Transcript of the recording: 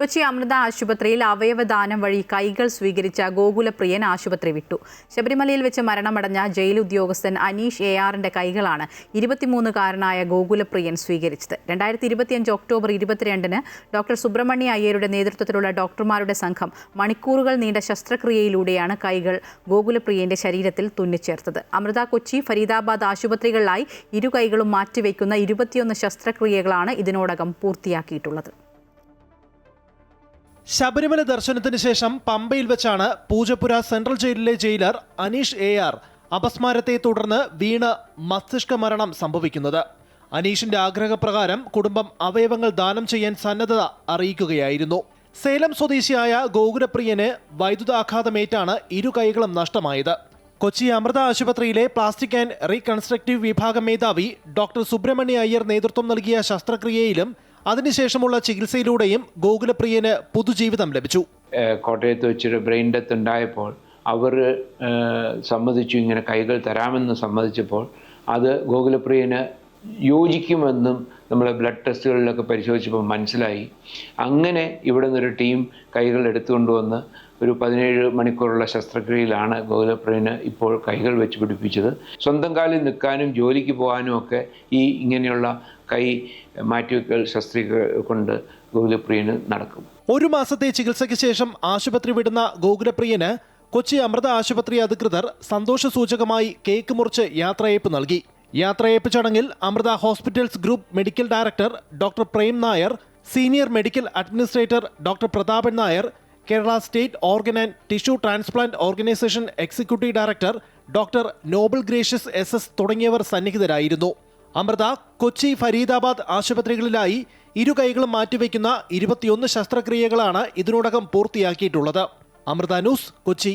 കൊച്ചി അമൃത ആശുപത്രിയിൽ അവയവദാനം വഴി കൈകൾ സ്വീകരിച്ച ഗോകുലപ്രിയൻ ആശുപത്രി വിട്ടു. ശബരിമലയിൽ വെച്ച് മരണമടഞ്ഞ ജയിൽ ഉദ്യോഗസ്ഥൻ അനീഷ് എ ആറിന്റെ കൈകളാണ് ഇരുപത്തിമൂന്നുകാരനായ ഗോകുലപ്രിയൻ സ്വീകരിച്ചത്. രണ്ടായിരത്തി ഇരുപത്തിയഞ്ച് ഒക്ടോബർ ഇരുപത്തിരണ്ടിന് ഡോക്ടർ സുബ്രഹ്മണ്യ അയ്യരുടെ നേതൃത്വത്തിലുള്ള ഡോക്ടർമാരുടെ സംഘം മണിക്കൂറുകൾ നീണ്ട ശസ്ത്രക്രിയയിലൂടെയാണ് കൈകൾ ഗോകുലപ്രിയന്റെ ശരീരത്തിൽ തുന്നിച്ചേർത്തത്. അമൃത കൊച്ചി ഫരീദാബാദ് ആശുപത്രികളിലായി ഇരു കൈകളും മാറ്റിവെക്കുന്ന ഇരുപത്തിയൊന്ന് ശസ്ത്രക്രിയകളാണ് ഇതിനോടകം പൂർത്തിയാക്കിയിട്ടുള്ളത്. ശബരിമല ദർശനത്തിന് ശേഷം പമ്പയിൽ വെച്ചാണ് പൂജപ്പുര സെൻട്രൽ ജയിലിലെ ജയിലർ അനീഷ് എ ആർ അപസ്മാരത്തെ തുടർന്ന് വീണ് മസ്തിഷ്ക മരണം സംഭവിക്കുന്നത്. അനീഷിന്റെ ആഗ്രഹപ്രകാരം കുടുംബം അവയവങ്ങൾ ദാനം ചെയ്യാൻ സന്നദ്ധത അറിയിക്കുകയായിരുന്നു. സേലം സ്വദേശിയായ ഗോകുലപ്രിയന് വൈദ്യുതാഘാതമേറ്റാണ് ഇരു കൈകളും നഷ്ടമായത്. കൊച്ചി അമൃത ആശുപത്രിയിലെ പ്ലാസ്റ്റിക് ആൻഡ് റീകൺസ്ട്രക്റ്റീവ് വിഭാഗം മേധാവി ഡോക്ടർ സുബ്രഹ്മണ്യ അയ്യർ നേതൃത്വം നൽകിയ ശസ്ത്രക്രിയയിലും അതിനുശേഷമുള്ള ചികിത്സയിലൂടെയും ഗോകുലപ്രിയന് പുതുജീവിതം ലഭിച്ചു. കോട്ടയത്ത് വെച്ചൊരു ബ്രെയിൻ ഡെത്ത് ഉണ്ടായപ്പോൾ അവർ സമ്മതിച്ചു ഇങ്ങനെ കൈകൾ തരാമെന്ന് സമ്മതിച്ചപ്പോൾ അത് ഗോകുലപ്രിയന് യോജിക്കുമെന്നും നമ്മൾ ബ്ലഡ് ടെസ്റ്റുകളിലൊക്കെ പരിശോധിച്ചപ്പോൾ മനസ്സിലായി. അങ്ങനെ ഇവിടെ നിന്നൊരു ടീം കൈകൾ എടുത്തുകൊണ്ടുവന്ന് ഒരു പതിനേഴ് മണിക്കൂറുള്ള ശസ്ത്രക്രിയയിലാണ് ഗോകുലപ്രിയന് ഇപ്പോൾ കൈകൾ വെച്ച് പിടിപ്പിച്ചത്. സ്വന്തം കാലിൽ നിൽക്കാനും ജോലിക്ക് പോകാനും ഒക്കെ ഈ ഇങ്ങനെയുള്ള കൈ മാറ്റിവെക്കൽ ശസ്ത്രക്രിയ കൊണ്ട് ഗോകുലപ്രിയന് നടക്കും. ഒരു മാസത്തെ ചികിത്സയ്ക്ക് ശേഷം ആശുപത്രി വിടുന്ന ഗോകുലപ്രിയന് കൊച്ചി അമൃത ആശുപത്രി അധികൃതർ സന്തോഷ സൂചകമായി കേക്ക് മുറിച്ച് യാത്രയയപ്പ് നൽകി. യാത്രയയപ്പ് ചടങ്ങിൽ Amrita hospitals group medical director doctor Prem Nair senior medical administrator doctor Prathapan Nair Kerala state organ and tissue transplant organisation executive director doctor Noble Gracious S S തുടങ്ങിയവർ സന്നിഹിതരായിരുന്നു. അമൃത കൊച്ചി ഫരീദാബാദ് ആശുപത്രികളിലായി ഇരു കൈകളും മാറ്റിവെക്കുന്ന ഇരുപത്തിയൊന്ന് ശസ്ത്രക്രിയകളാണ് ഇതിനോടകം പൂർത്തിയാക്കിയിട്ടുള്ളത്. അമൃത ന്യൂസ് കൊച്ചി.